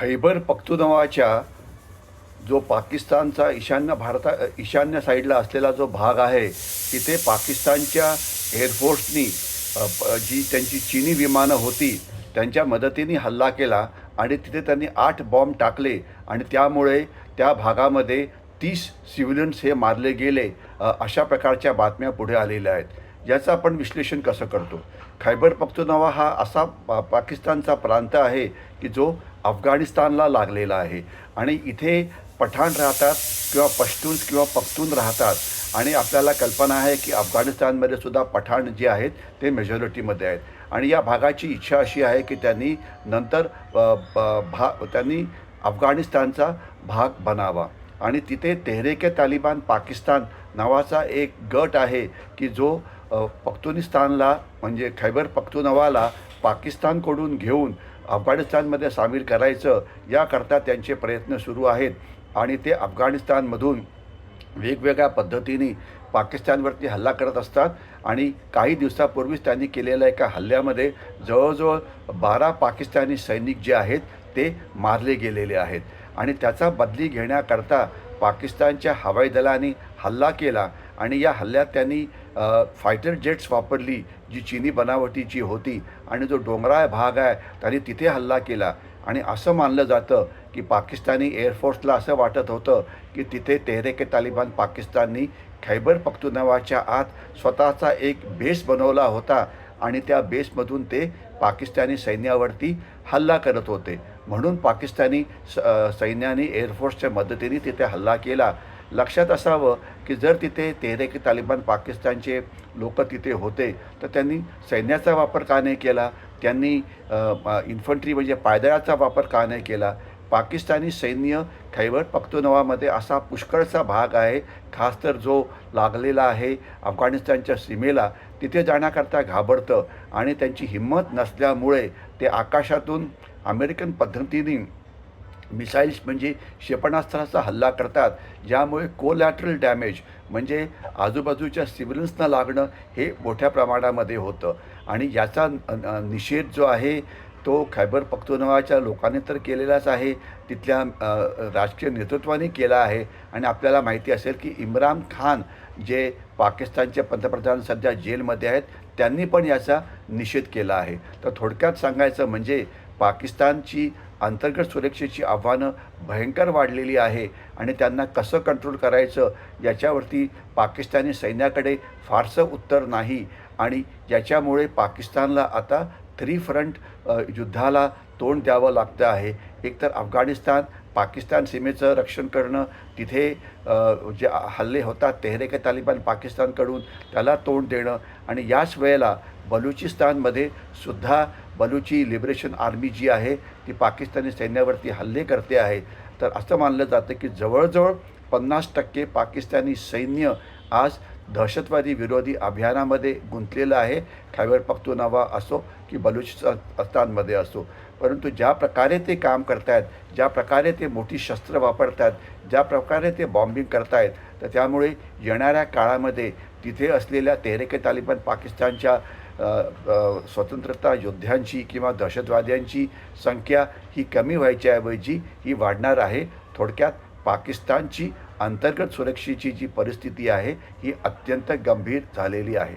खैबर पख्तुनवाच्या जो पाकिस्तानचा ईशान्य भारता ईशान्य साईडला असलेला जो भाग आहे तिथे पाकिस्तानच्या एअरफोर्सनी जी त्यांची चीनी विमानं होती त्यांच्या मदतीने हल्ला केला आणि तिथे त्यांनी आठ बॉम्ब टाकले आणि त्यामुळे त्या भागामध्ये तीस सिव्हिलियन्स हे मारले गेले अशा प्रकारच्या बातम्या पुढे आलेल्या आहेत. याचं आपण विश्लेषण कसं करतो? खैबर पख्तुनवा हा असा पा पाकिस्तानचा प्रांत आहे की जो अफगाणिस्तानला लागलेला आहे. आणि इथे पठाण राहतात किंवा पश्तून किंवा पख्तून राहतात. आणि आपल्याला कल्पना आहे की अफगाणिस्तानमध्ये सुद्धा पठाण जे आहेत ते मेजॉरिटीमध्ये आहेत. आणि या भागाची इच्छा अशी आहे की त्यांनी नंतर ब- भा त्यांनी अफगाणिस्तानचा भाग बनावा. आणि तिथे तेहरेके तालिबान पाकिस्तान नावाचा एक गट आहे की जो पख्तुनिस्तानला म्हणजे खैबर पख्तुनवाला पाकिस्तानकडून घेऊन अफगाणिस्तानमध्ये सामील करायचं याकरता त्यांचे प्रयत्न सुरू आहेत. आणि ते अफगाणिस्तानमधून वेगवेगळ्या पद्धतीने पाकिस्तानवरती हल्ला करत असतात. आणि काही दिवसापूर्वीच त्यांनी केलेल्या एका हल्ल्यामध्ये जवळजवळ बारा पाकिस्तानी सैनिक जे आहेत ते मारले गेलेले आहेत. आणि त्याचा बदली घेण्याकरता पाकिस्तानच्या हवाई दलाने हल्ला केला. आणि या हल्ल्यात त्यांनी फायटर जेट्स वापरली जी चिनी बनावटीची होती आणि जो डोंगराळ भाग आहे त्यांनी तिथे हल्ला केला. आणि असं मानलं जातं की पाकिस्तानी एअरफोर्सला असं वाटत होतं की तिथे तेहरेके तालिबान पाकिस्ताननी खैबर पख्तुनवाच्या आत स्वतःचा एक बेस बनवला होता आणि त्या बेसमधून ते पाकिस्तानी सैन्यावरती हल्ला करत होते. म्हणून पाकिस्तानी स सैन्याने एअरफोर्सच्या मदतीने तिथे हल्ला केला. लक्षात असावं की जर तिथे तेहरेकी तालिबान पाकिस्तानचे लोक तिथे होते तर त्यांनी सैन्याचा वापर का नाही केला? त्यांनी इन्फंट्री म्हणजे पायदळाचा वापर का नाही केला? पाकिस्तानी सैन्य खैबर पख्तुनवामध्ये असा पुष्कळचा भाग आहे खास तर जो लागलेला आहे अफगाणिस्तानच्या सीमेला तिथे जाण्याकरता घाबरतं आणि त्यांची हिंमत नसल्यामुळे ते आकाशातून अमेरिकन पद्धतीने मिसाईल्स म्हणजे क्षेपणास्त्राचा हल्ला करतात ज्यामुळे कोलॅटरल डॅमेज म्हणजे आजूबाजूच्या सिव्हिलन्सना लागणं हे मोठ्या प्रमाणामध्ये होतं. आणि याचा निषेध जो आहे तो खैबर पख्तुनवाच्या लोकांनी तर केलेलाच आहे तिथल्या राजकीय नेतृत्वाने केला आहे. आणि आपल्याला माहिती असेल की इम्रान खान जे पाकिस्तानचे पंतप्रधान सध्या जेलमध्ये आहेत त्यांनी पण याचा निषेध केला आहे. तर थोडक्यात सांगायचं म्हणजे पाकिस्तानची अंतर्गत सुरक्षेची आव्हानं भयंकर वाढलेली आहे आणि त्यांना कसं कंट्रोल करायचं याच्यावरती पाकिस्तानी सैन्याकडे फारसं उत्तर नाही आणि याच्यामुळे पाकिस्तानला आता थ्री फ्रंट युद्धाला तोंड द्यावं लागतं आहे. एकतर अफगाणिस्तान पाकिस्तान सीमेचं रक्षण करणं तिथे जे हल्ले होतात तेहरेके तालिबान पाकिस्तानकडून त्याला तोंड देणं आणि याच वेळेला बलुचिस्तानमध्ये सुद्धा बलुची लिबरेशन आर्मी जी आहे ती पाकिस्तानी सैन्यावरती हल्ले करते आहे. तर असं मानलं जातं की जवळजवळ पन्नास टक्के पाकिस्तानी सैन्य आज दहशतवादी विरोधी अभियानामध्ये गुंतलेलं आहे. खैबर पख्तुनावा असो की बलुचिस्तानमध्ये असो. परंतु ज्या प्रकारे ते काम करतायत ज्या प्रकारे ते मोठी शस्त्र वापरतात ज्या प्रकारे ते बॉम्बिंग करतायत तर त्यामुळे येणाऱ्या काळामध्ये तिथे असलेल्या तेहरेके तालिबान पाकिस्तानच्या स्वतंत्रता योद्ध्यांची किंवा दहशतवाद्यांची संख्या ही कमी व्हायच्याऐवजी ही वाढणार आहे. थोडक्यात पाकिस्तानची अंतर्गत सुरक्षेची जी परिस्थिती आहे ही अत्यंत गंभीर झालेली आहे.